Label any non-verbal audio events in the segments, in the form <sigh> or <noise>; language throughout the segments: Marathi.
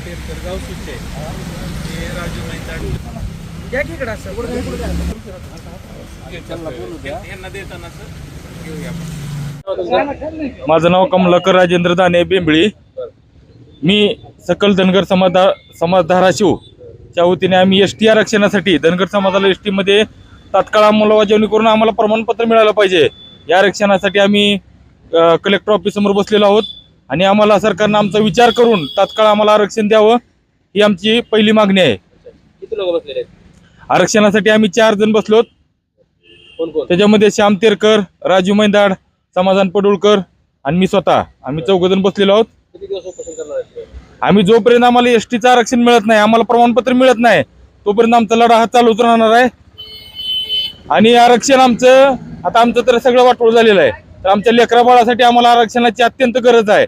आंबेडकर गाव सुचे हे राजू मैदान. या की इकडं सर यांना देताना घेऊया आपण. माझं नाव कमलाकर राजेंद्र दाने बेंबळी. मी सकल धनगर समाजा समाज धाराशिव च्या वतीने आम्ही एस टी आरक्षणासाठी धनगर समाजाला एस टीमध्ये तात्काळ अंमलबजावणी करून आम्हाला प्रमाणपत्र मिळालं पाहिजे. या आरक्षणासाठी आम्ही कलेक्टर ऑफिससमोर बसलेलो आहोत. आणि आम्हाला सरकारनं आमचा विचार करून तात्काळ आम्हाला आरक्षण द्यावं ही आमची पहिली मागणी आहे. किती लोक बसलेले आहेत? आरक्षणासाठी आम्ही चार जण बसलोत. कोण कोण? त्याच्यामध्ये श्याम तेरकर राजू मैदाड समाधान पडुळकर आणि मी स्वतः. आम्ही चौघजण बसलेलो आहोत. किती दिवस उपोषण करणार आहेत तुम्ही? आम्ही जोपर्यंत आम्हाला एस टीचं आरक्षण मिळत नाही आम्हाला प्रमाणपत्र मिळत नाही तोपर्यंत आमचा लढा हा चालूच राहणार आहे. आणि आरक्षण आमचं आता आमचं तर सगळं वाटोळ झालेलं आहे. तर आमच्या लेकरा बाळासाठी आम्हाला आरक्षणाची अत्यंत गरज आहे.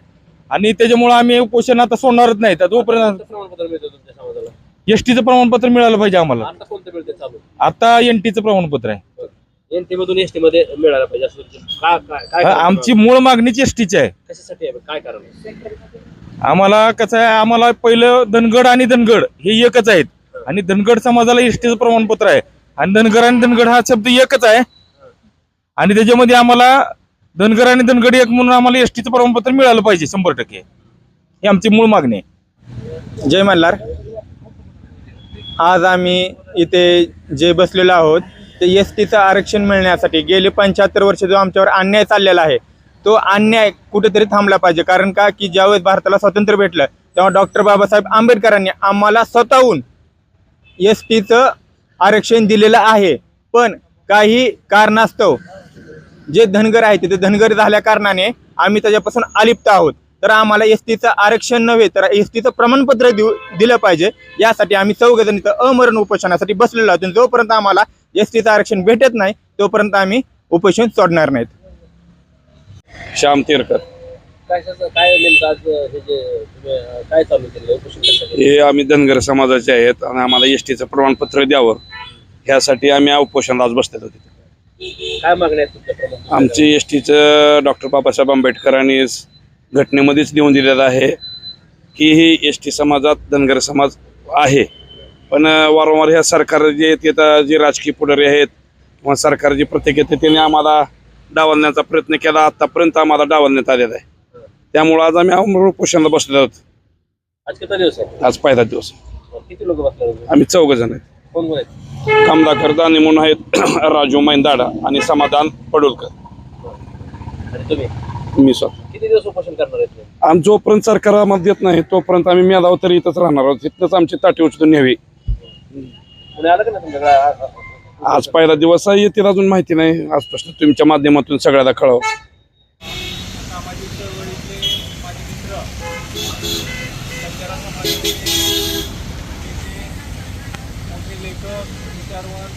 आणि त्याच्यामुळे आम्ही उपोषण आता सोडणारच नाही. जोपर्यंत कोणतं प्रमाणपत्र मिळतं तुमच्या समाजाला एस टीचं प्रमाणपत्र मिळालं पाहिजे आम्हाला. आता कोणतं मिळते चालू? आता एन टीचं प्रमाणपत्र आहे. एनटी मधून एसटी मध्ये मिळायला पाहिजे असं तुमचं- काय काय काय कारण? आमची मूळ मागणीच एस टीची आहे. आहे? कशासाठी आहे? काय कारण? आहे? आम्हाला कसं आहे आम्हाला पहिलं धनगड आणि धनगड हे एकच आहेत. आणि धनगड समाजाला एसटीचं प्रमाणपत्र आहे. आणि धनगर आणि धनगड हा शब्द एकच आहे. आणि त्याच्यामध्ये आम्हाला धनगर आणि धनगडी एक म्हणून आम्हाला एसटीचं प्रमाणपत्र मिळालं पाहिजे शंभर टक्के. ही आमची मूळ मागणी आहे. जय मल्हार. आज आम्ही इथे जे बसलेलो आहोत ते एस टीचं आरक्षण मिळण्यासाठी गेले पंच्याहत्तर वर्ष जो आमच्यावर अन्याय चाललेला आहे तो अन्याय कुठेतरी थांबला पाहिजे. कारण का? की ज्यावेळेस भारताला स्वातंत्र्य भेटलं तेव्हा डॉक्टर बाबासाहेब आंबेडकरांनी आम्हाला स्वतःहून एस टीचं आरक्षण दिलेलं आहे. पण काही कारणास्तव जे धनगर आहेत ते धनगर झाल्या कारणाने आम्ही त्याच्यापासून अलिप्त आहोत. तर आम्हाला एस टीचं आरक्षण नव्हे तर एस टीचं प्रमाणपत्र देऊ दिलं पाहिजे. यासाठी आम्ही चौघजण इथं अमरण उपोषणासाठी बसलेलो आहोत. आणि जोपर्यंत आम्हाला एस टीचं आरक्षण भेटत नाही तोपर्यंत आम्ही उपोषण सोडणार नाहीत. श्याम तेरकर. हे जे तुम्ही अं, काय चालू केलं उपोषण कशासाठी हे आम्ही धनगर समाजाचे आहेत आणि आम्हाला एस टीचं प्रमाणपत्र द्यावं. ह्यासाठी आम्ही उपोषणाला आज बसलेलो होतो काय मागण्या आहेत तुमच्या प्रमुख आमची एस टीचं डॉक्टर बाबासाहेब आंबेडकरांनी घटनेमध्येच लिहून दिलेलं आहे की ही एस टी समाजात धनगर समाज आहे. पण अं, वारंवार ह्या सरकार जे आहेत जे राजकीय पुढारी आहेत किंवा सरकार जे प्रत्येक येते त्यांनी आम्हाला डावलण्याचा प्रयत्न केला. आतापर्यंत आम्हाला डावलण्यात आलेला आहे. त्यामुळं आज आम्ही आमरण उपोषणाला बसलेलो आहोत. आज किती दिवस आहे? आज पहिला दिवस. किती लोक बसले होते? आम्ही चौघ जण आहेत. कोण कोण आहेत? कमलाकर दाने म्हणून आहेत <clears throat> राजू मैंदाडा आणि समाधान पडोलकर. मी स्वतः. किती दिवस उपोषण करणार आहेत तुम्ही? आणि जोपर्यंत सरकार आम्हाला देत नाही तोपर्यंत आम्ही मेधाव तरी इथंच राहणार आहोत. इथनंच आमची ताटी उचलून न्यावी. कोणी आलं का नाही तुमच्याकडे? आ- आ- आ- आज पहिला दिवस आहे येतील अजून माहिती नाही. आज प्रश्न तुमच्या माध्यमातून सगळ्याला कळव. सामाजिक चळवळीतले माझे मित्र लेखक विचारवंत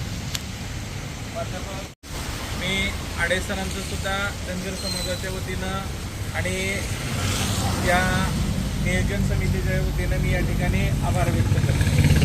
प्राध्यापक. मी आडेसरांचं सुद्धा धनगर समाजाच्या वतीनं आणि या नियोजन समितीच्या वतीनं मी या ठिकाणी आभार व्यक्त करतो.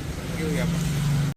घेऊया आपण